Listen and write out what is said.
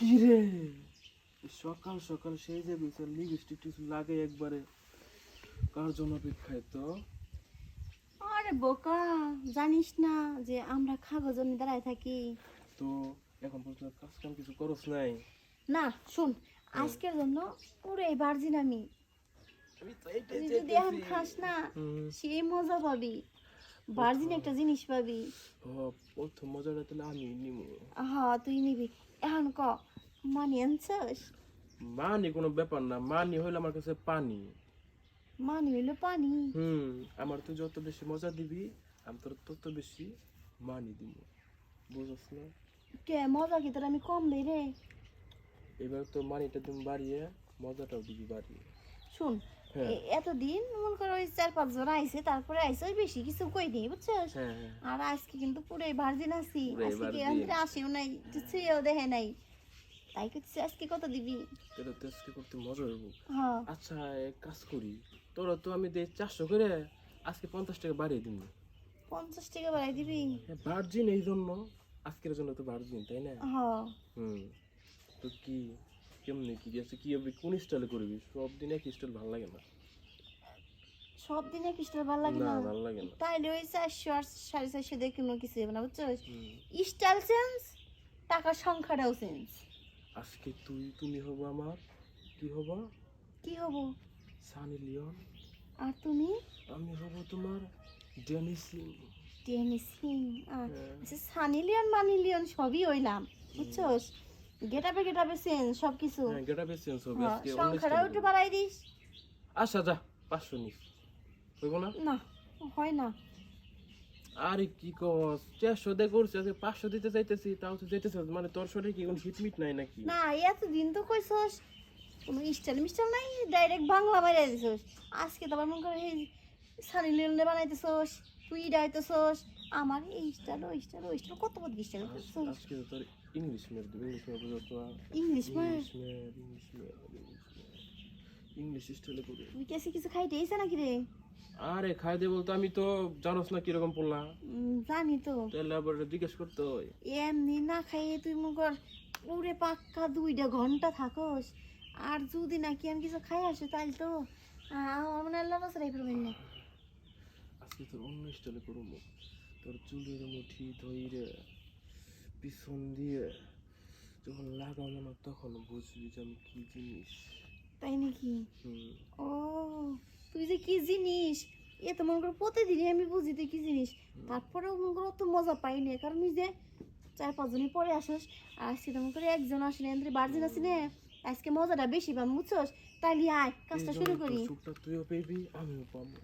কি রে? সকাল সকাল সেই যে বিচার লিপস্টিক টিপস্টিক লাগে একবারে। কার জন্য অপেক্ষায় তো? আরে বোকা জানিস না যে আমরা খাগজ জন্য দাঁড়ায় থাকি। তো এখন পর্যন্ত কাজ কাম কিছু করস নাই? না শুন আজকের জন্য পুরো ভার্জিন আমি। আমি তুই যদি এখন খাস না। সেই মজা পাবি। ভার্জিন একটা জিনিস পাবি। ও, প্রথম মজাটা তাহলে আমি নিমু হা তুই নিবি। এখন ক মানি আনছস মানি কোনো ব্যাপার না মানি হইল আমার কাছে পানি। মানি হইল পানি। হুম আমার তুই যত বেশি মজা দিবি আমি তোর তত বেশি মানি দিব। বুঝছ না? কে মজা কি তোর? আমি কম দেই রে। এবার তো মানিটা তুমি বাড়িয়ে মজাটাও দিবি বাড়িয়ে। শুন হ্যাঁ। এতদিন মন করো ওই চার পাঁচ জন আইছে তারপরে আইছে ওই বেশি কিছু কই নি বুঝছস হ্যাঁ হ্যাঁ। আর আজকে কিন্তু পুরোই ভার্জিন আছি আজকে কি। আসেও নাই কিছুও দেখে নাই। তাই করছি আজকে কত দিবি? এটা তো আজকে করতে মজা হইব। হ্যাঁ। আচ্ছা এক কাজ করি তোরা তো আমি দেই চারশো করে আজকে পঞ্চাশ টাকা বাড়িয়ে দিন পঞ্চাশ টাকা বাড়াই দিবি? ভার্জিন এই জন্য আজকের জন্য তো ভার্জিন তাই না? হ্যাঁ। হুম তো কি? কেমনে কি আছে কি হবে কোন স্টাইলে করবি? সব দিন এক স্টাইল ভালো লাগে না। সব দিন এক স্টার ভালো লাগে না? ভালো লাগে না। তাইলে ওই চারশো আর সাড়ে চারশো দিয়ে কোনো কিছু হবে না বুঝছস হুম। স্টাইল চেঞ্জ টাকার সংখ্যাটাও চেঞ্জ আজকে তুই তুমি হব আমার কি হব? কি হব? সানি লিওন। আর তুমি? আমি হব তোমার টেনি সিং। আর হ্যাঁ। আচ্ছা, সানি লিওন মানি লিওন সবই হইলাম বুঝছস? গেটাপে গেটাপে চেঞ্জ সব কিছু হ্যাঁ গেটা চেঞ্জ হবে আজকে সংখ্যাটাও একটু বাড়াই দিস। আচ্ছা যা পাঁচশো নিস। হইব না? না হয় না। আরে কি কস চারশো দিয়ে করছি আজকে পাঁচশো দিতে চাইতেছি তাও তো যেতেছে মানে তোর শরীরে কি কোনো হিটমিট নাই নাকি? না এতদিন তো কইছস কোনো স্টাইল মিস্টাইল নাই ডাইরেক্ট বাংলা বাইরে দিছস। আজকে তো আবার মনে করে এই সানি লিওনে বানাইতেছস তুই ডাইতেছস আমার এই স্টাইল ওই স্টাইল ওই স্টাইল কত কত স্টাইল আজকে তোর ইংলিশ মেয়ের দেবে ইংলিশ মেয়ের বুঝো তো ইংলিশ মানে ইংলিশ মেয়ের ইংলিশ মেয়ের ইংলিশ স্টাইলে করবে তুই কেসে কিছু খাইতে এসে নাকি রে? আরে খাই দে বলতো আমি তো জানোস না কীরকম পড়লাম উম, জানি তো। তাহলে আবার জিজ্ঞেস করতে হয়। এমনি না খাইয়ে তুই কর পুরে পাক্কা দুইটা ঘণ্টা থাকস। আর যদি নাকি আমি কিছু খাই আসে তাহলে তো আমার মনে হয় আল্লাহ বাসারাই না আজকে তোর অন্য স্টাইলে করব। তোর চুলের মুঠি ধইরে। পিছন দিয়ে যখন লাগাবো না তখন বুঝবি যে আমি কি জিনিস। তাই নাকি? ও তুই যে কি জিনিস? এ তো মনে করো প্রতিদিনই আমি বুঝি তুই কি জিনিস। তারপরেও মনে করো অত মজা পাই না কারণ তুই যে চার পাঁচজনই পরে আসস আর সে তো মনে করে একজন আসেনি এমনি বার্জিন আসি না আজকে মজাটা বেশি পাম বুঝছস? তাইলে আয় কাজটা শুরু করি। তুইও পেবি আমিও পাবো।